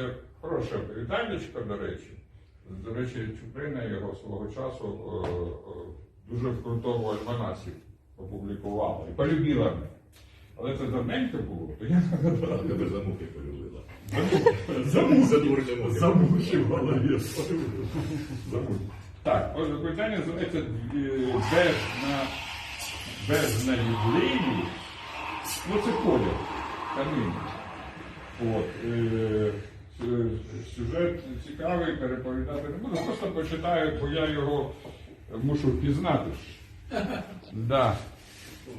Це хороше оповідальничко, до речі. До речі, Чуприна його свого часу е, е, дуже в крутому альманасі опублікувала і полюбила мене. Але це давненько було, то я нагадав. Тебе за мухи полюбила. За мухи. В голові. Так, отже, питання називається е, без на без навідливі. Ну це колір. Камінь. От, сюжет цікавий, переповідати не буду. Просто почитаю, бо я його мушу впізнати. Да.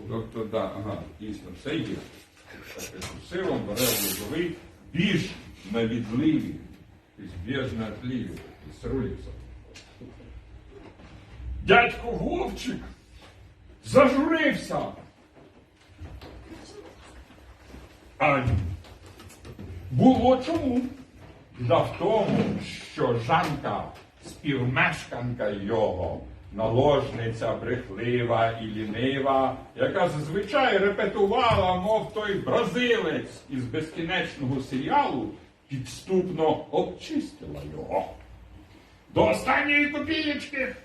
Тобто, да, ага, дійсно, все є. Силом бере лозовий, більш навідливі, тобто більш наотливі, з руліця. Дядько Вовчик зажурився. А було чому? Да в тому, що Жанка, співмешканка його, наложниця брехлива і лінива, яка зазвичай репетувала, мов той бразилець із безкінечного серіалу, підступно обчистила його. До останньої копієчки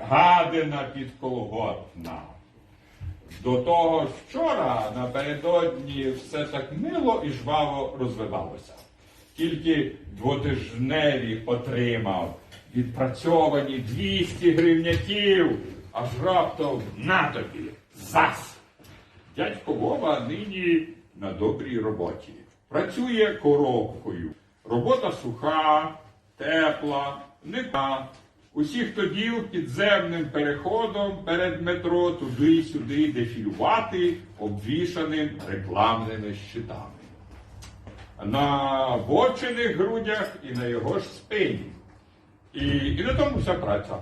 гадина підколготна. До того вчора напередодні все так мило і жваво розвивалося. Тільки двотижневі отримав відпрацьовані 200 гривняків, аж раптом на тобі зас. Дядько Вова нині на добрій роботі. Працює коробкою. Робота суха, тепла, ника. Усіх тоділ підземним переходом перед метро туди-сюди дефілювати обвішаним рекламними щитами. На бочених грудях і на його ж спині. І, і на тому вся праця.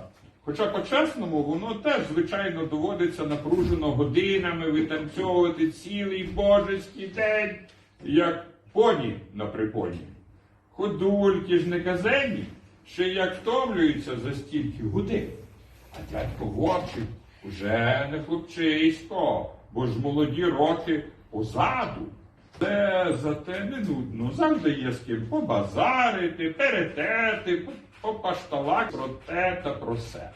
Хоча по-чесному, воно теж, звичайно, доводиться напружено годинами витанцьовувати цілий божеський день, як поні на припоні. Ходульки ж не казенні, ще як втомлюються за стільки годин. А дядько Вовчик уже не хлопчисько, бо ж молоді роки позаду. Це зате не нудно. Завжди є з ким побазарити, перетерти, попашталати про те та про се.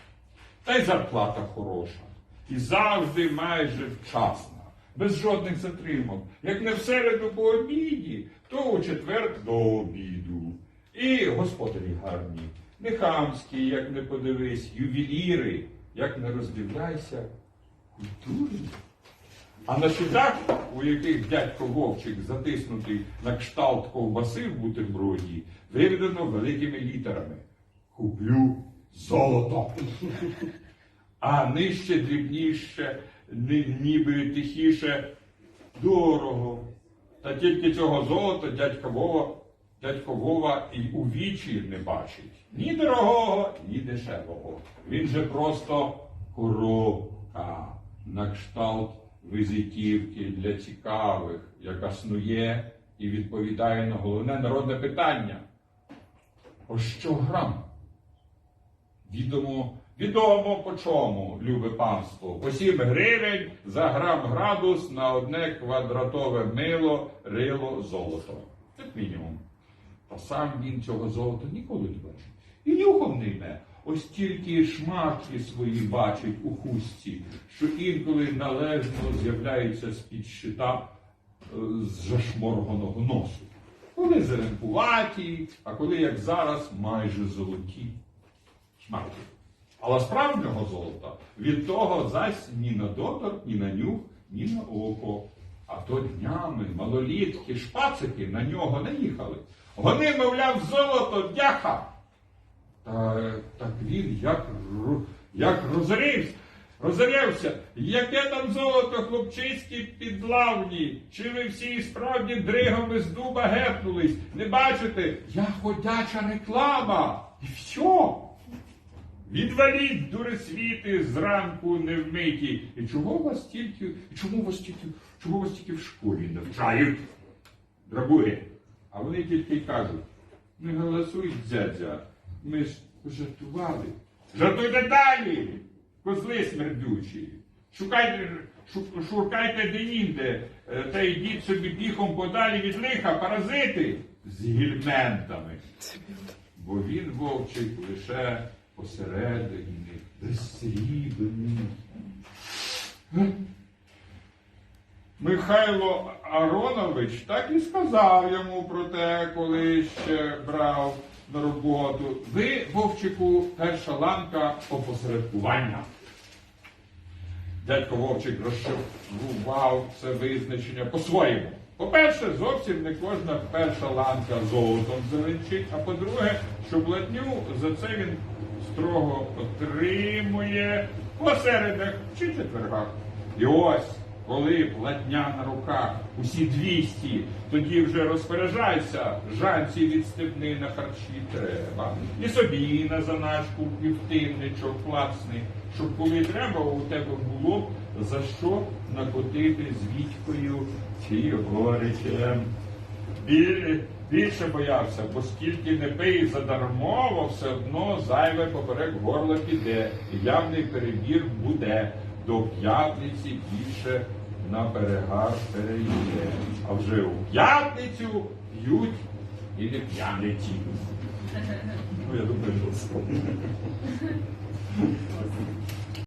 Та й зарплата хороша. І завжди майже вчасна, без жодних затримок. Як не в середу по обіді, то у четвер до обіду. І господарі гарні, не хамські, як не подивись, ювеліри, як не роздивляйся, культурні. А на щитах, у яких дядько Вовчик затиснутий на кшталт ковбаси в бутерброді, виведено великими літерами. Куплю золото. А нижче, дрібніше, ніби тихіше, дорого. Та тільки цього золота дядька Вова, дядько Вова і у вічі не бачить. Ні дорогого, ні дешевого. Він же просто коробка на кшталт візитівки для цікавих, яка снує і відповідає на головне народне питання. О що грам? Відомо, відомо по чому, любе панство. По 7 гривень за грам градус на одне квадратове мило, рило, золото. Як мінімум. Та сам він цього золота ніколи не бачив. І нюхом не йме. Ось тільки шматки свої бачить у хустці, що інколи належно з'являються з-під щита е, з зашморганого носу. Коли зеленкуваті, а коли, як зараз, майже золоті шматки. Але справжнього золота від того зась ні на дотор, ні на нюх, ні на око. А то днями малолітки, шпацики на нього наїхали. Вони, мовляв, золото дяха. Та, так він як, як розорівся, розорявся. Яке там золото, хлопчиські підлавні? Чи ви всі справді дригами з дуба гепнулись? Не бачите? Я ходяча реклама. І все. Відваліть, дуресвіти, зранку не вмиті. І чого вас тільки, і чому вас тільки, чого вас тільки в школі навчають? Драбуги. А вони тільки й кажуть, не голосуй, дзядзя, ми ж жартували. Жартуйте далі, козли смердючі. Шукайте, шу- шукайте де-інде, е, та йдіть собі піхом подалі від лиха, паразити. з гільментами. Бо він вовчик лише посередині, безсрібний. Михайло Аронович так і сказав йому про те, коли ще брав на роботу. Ви, Вовчику, перша ланка опосередкування. Дядько Вовчик розшифрував це визначення по-своєму. По-перше, зовсім не кожна перша ланка золотом зеленчить, а по-друге, що платню за це він строго отримує по середах чи четвергах. І ось, коли платня на руках, усі 200, тоді вже розпоряджайся, жанці від степни на харчі треба. І собі на заначку півтинничок клацни, щоб коли треба, у тебе було за що накотити з Вітькою чи горичем. Біль- Більше боявся, бо скільки не пий задармово, все одно зайве поперек горла піде, явний перебір буде. До п'ятниці більше на берегах перейде. А вже у п'ятницю п'ють і не п'яниці. Ну, я думаю, що.